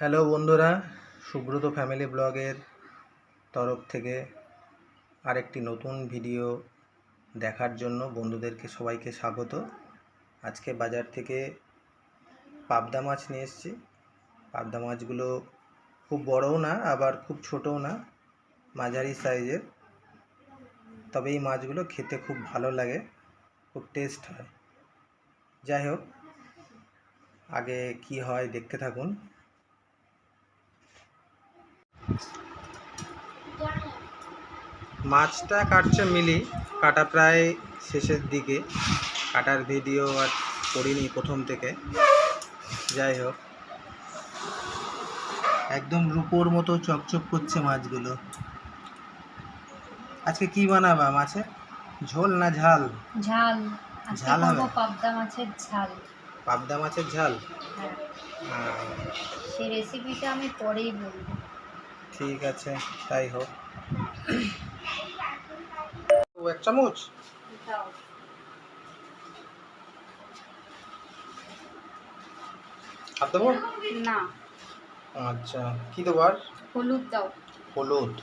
Hello বন্ধুরা, Subrata family ব্লগের তরফ থেকে আরেকটি নতুন ভিডিও দেখার জন্য বন্ধুদেরকে সবাইকে স্বাগত। আজকে বাজার থেকে পাবদা মাছ নিয়ে এসেছি। পাবদা মাছগুলো খুব বড়ও না, আবার খুব ছোটও না, মাঝারি সাইজের। তবে এই মাছগুলো খেতে খুব ভালো লাগে, খুব টেস্ট হয়। যাই হোক, আগে কি হয় দেখতে থাকুন। মাছটা কাটছে মিলি। কাটা প্রায় শেষের দিকে। কাটার ভিডিও আর করিনি প্রথম থেকে। যাই হোক। একদম রূপোর মতো চকচক করছে মাছগুলো। আজকে কি বানাবা মাছে? ঝোল না ঝাল? ঝাল। ঝাল হবে? পাবদা মাছের ঝাল। পাবদা মাছের ঝাল? হ্যাঁ। সেই রেসিপিটা আমি পরেই বলব। ঠিক আছে তাই হোক। এক চামচ? আর দেবো? না। আচ্ছা কি দেবো আর হলুদ দাও। হলুদ।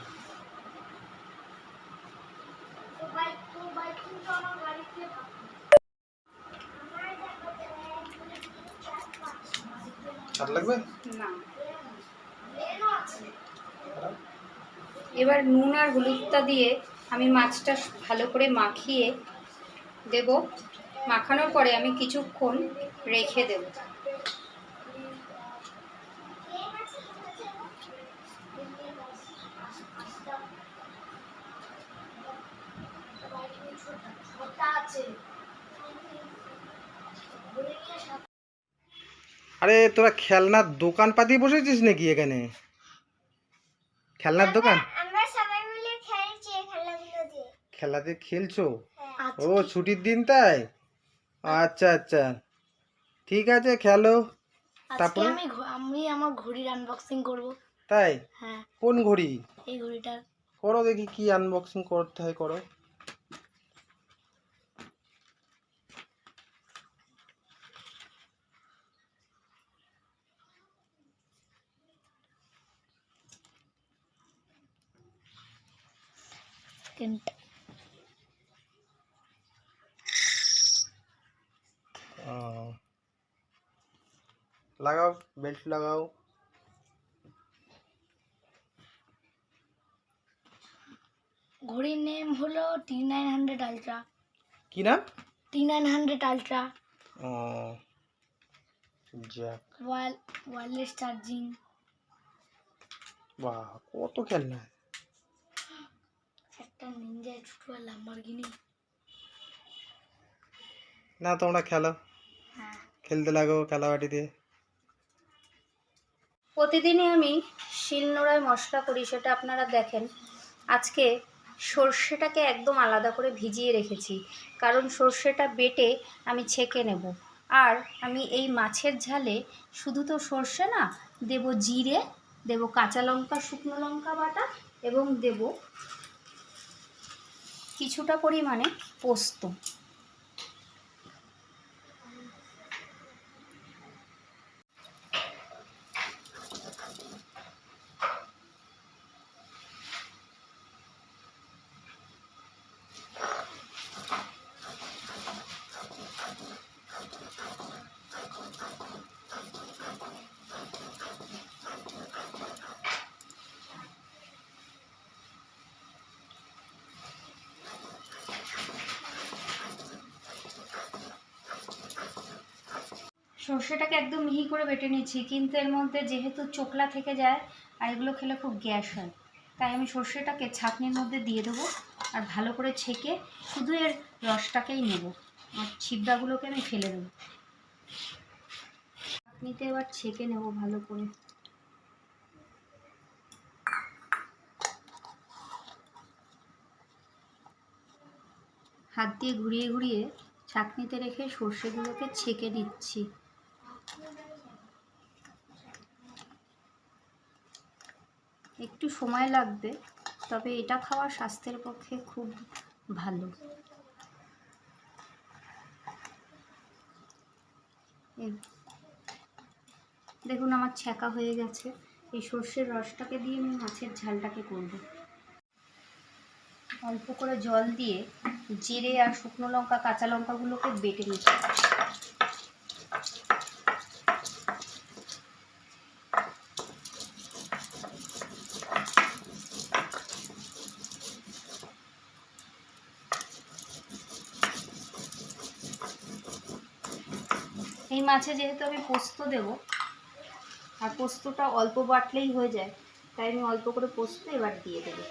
আর লাগবে? না। এবার নুন আর হলুদটা দিয়ে আমি মাছটা ভালো করে মাখিয়ে দেব। মাখানোর পরে আমি কিছুক্ষণ রেখে দেব। আরে তোরা খেলনার দোকান পাতিয়ে বসেছিস নাকি এখানে? খেলনার দোকান? খেলাতে খেলছো। ও ছুটির দিন তাই? আচ্ছা আচ্ছা। ঠিক আছে খেলো। আজকে তারপরে? আমি ঘ- আমি আমার ঘড়ির আনবক্সিং করব। তাই? হ্যাঁ। কোন ঘড়ি? এই ঘড়িটা। করো দেখি কি আনবক্সিং করতে হয় করো। ও। লাগাও বেল্ট লাগাও। ঘড়ির নেম হলো টি নাইন হান্ড্রেড আলট্রা কি নাম? টি নাইন হান্ড্রেড আলট্রা ও যাক। ওয়্যারলেস চার্জিং বাহ কত খেলনা। একটা নিনজা ছোট লাম্বরগিনি না তোমরা খেলো। হ্যাঁ। খেলতে লাগো খেলাবাটি দিয়ে প্রতিদিনই আমি শিলনোড়ায় মশলা করি, সেটা আপনারা দেখেন। আজকে সর্ষেটাকে একদম আলাদা করে ভিজিয়ে রেখেছি, কারণ সর্ষেটা বেটে আমি ছেঁকে নেব। আর আমি এই মাছের ঝালে শুধু তো সর্ষে না, দেব জিরে, দেব কাঁচা লঙ্কা, শুকনো লঙ্কা বাটা এবং দেব কিছুটা পরিমাণে পোস্ত। সর্ষেটাকে একদম মিহি করে বেটে নিচ্ছি কিন্তু এর মধ্যে যেহেতু চোকলা থেকে যায় আর এগুলো খেলে খুব গ্যাস হয়, তাই আমি সর্ষেটাকে ছাঁকনির মধ্যে দিয়ে দেবো আর ভালো করে ছেঁকে শুধু এর রসটাকেই নেব। আর ছিবড়াগুলোকে আমি ফেলে দেবো। ছাঁকনিতে এবার ছেঁকে নেব ভালো করে। হাত দিয়ে ঘুরিয়ে ঘুরিয়ে ছাঁকনিতে রেখে সর্ষেগুলোকে ছেঁকে দিচ্ছি একটু সময় লাগবে, তবে এটা খাওয়া স্বাস্থ্যের পক্ষে খুব ভালো। দেখুন আমার ছ্যাঁকা হয়ে গেছে, এই সর্ষের রসটাকে দিয়ে আমি মাছের ঝালটাকে করব। অল্প করে জল দিয়ে জিরে আর শুকনো লঙ্কা, কাঁচা লঙ্কাগুলোকে বেটে নিচ্ছি এই মাছে যেহেতু আমি পোস্ত দেব, আর পোস্তটা অল্প বাটলেই হয়ে যায়, তাই আমি অল্প করে পোস্ত এবার দিয়ে দেবো।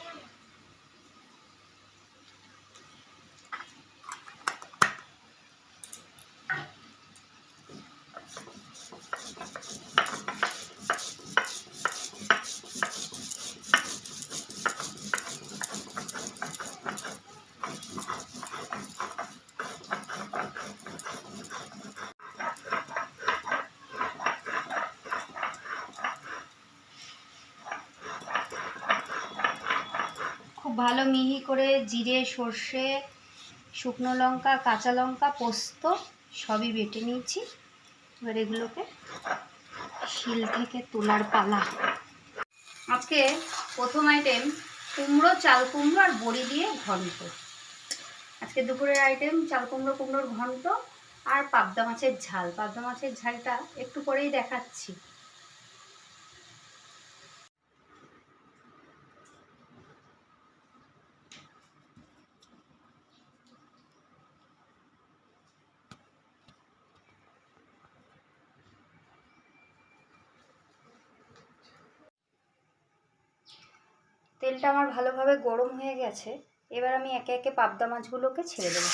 ভালো মিহি করে জিরে, সর্ষে, শুকনো লঙ্কা, কাঁচা লঙ্কা, পোস্ত সবই বেটে নিয়েছি। এবার এগুলোকে শিল থেকে তোলার পালা। আজকে প্রথম আইটেম কুমড়ো, চাল কুমড়ো আর বড়ি দিয়ে ঘন্ট। আজকে দুপুরের আইটেম চাল কুমড়ো, কুমড়োর ঘন্ট আর পাবদা মাছের ঝাল। পাবদা মাছের ঝালটা একটু পরেই দেখাচ্ছি। তেলটা আমার ভালোভাবে গরম হয়ে গেছে এবার আমি একে একে পাবদা মাছগুলোকে ছেড়ে দেবো।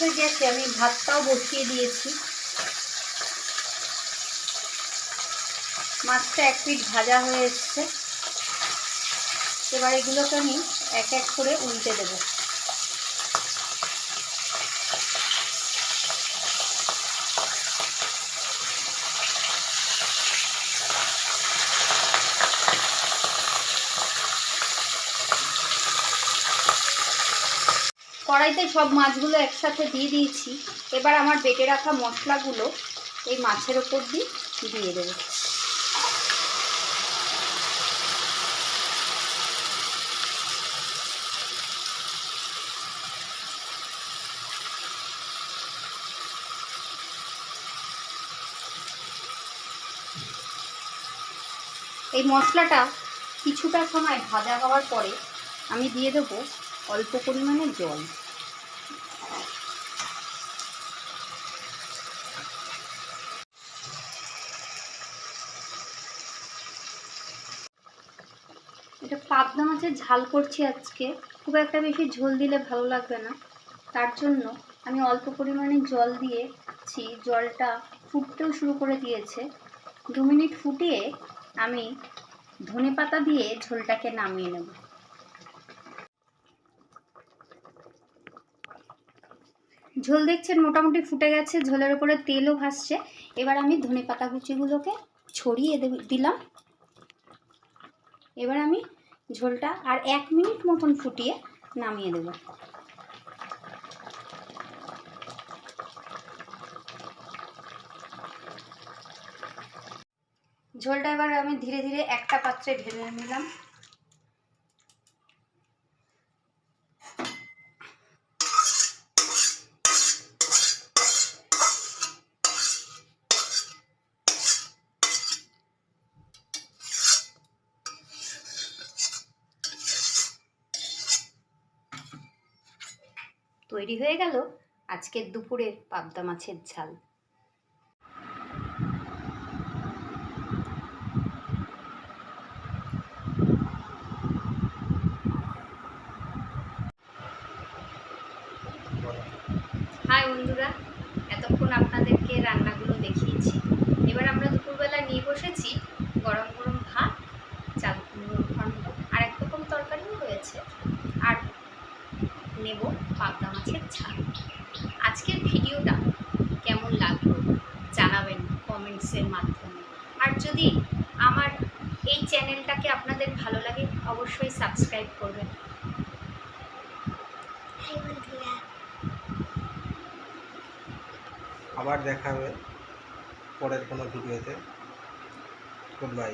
এপাশে গেছে, আমি ভাতটাও বসিয়ে দিয়েছি। মাছটা এক পিঠ ভাজা হয়ে এসছে। এবার এগুলোকে আমি এক এক করে উল্টে দেবো। কড়াইতে সব মাছগুলো একসাথে দিয়ে দিয়েছি। এবার আমার বেটে রাখা মশলাগুলো এই মাছের ওপর দিয়ে দিয়ে দেবো। এই মশলাটা কিছুটা সময় ভাজা হওয়ার পরে আমি দিয়ে দেবো অল্প পরিমাণে জল। এটা পাবদা মাছের ঝাল করছি আজকে। খুব একটা বেশি ঝোল দিলে ভালো লাগবে না। তার জন্য আমি অল্প পরিমাণে জল দিয়েছি। জলটা ফুটতেও শুরু করে দিয়েছে। দু মিনিট ফুটিয়ে আমি ধনে পাতা দিয়ে ঝোলটাকে নামিয়ে নেব। ঝোল দেখছেন মোটামুটি ফুটে গেছে। ঝোলের উপরে তেলও ভাসছে। এবার আমি ধনে পাতা কুচিগুলোকে ছড়িয়ে দিলাম। এবার আমি ঝোলটা আর এক মিনিট মতন ফুটিয়ে নামিয়ে দেব। ঝোলটা এবার আমি ধীরে ধীরে একটা পাত্রে ঢেলে নিলাম। তৈরি হয়ে গেল আজকের দুপুরের পাবদা মাছের ঝাল। হাই বন্ধুরা, এতক্ষণ আপনাদের আজকের রান্নাগুলো দেখিয়েছি। এবার আমরা দুপুরবেলা নিয়ে বসেছি গরম গরম ভাত, চাল কুমড়োর ঘন্ট, আর এক রকম তরকারিও রয়েছে। নেব পাবদা মাছের ঝাল। আজকের ভিডিওটা কেমন লাগল জানাবেন কমেন্টসের মাধ্যমে। আর যদি আমার এই চ্যানেলটাকে আপনাদের ভালো লাগে অবশ্যই সাবস্ক্রাইব করবেন। আবার দেখা হবে পরের কোনো ভিডিওতে। Good bye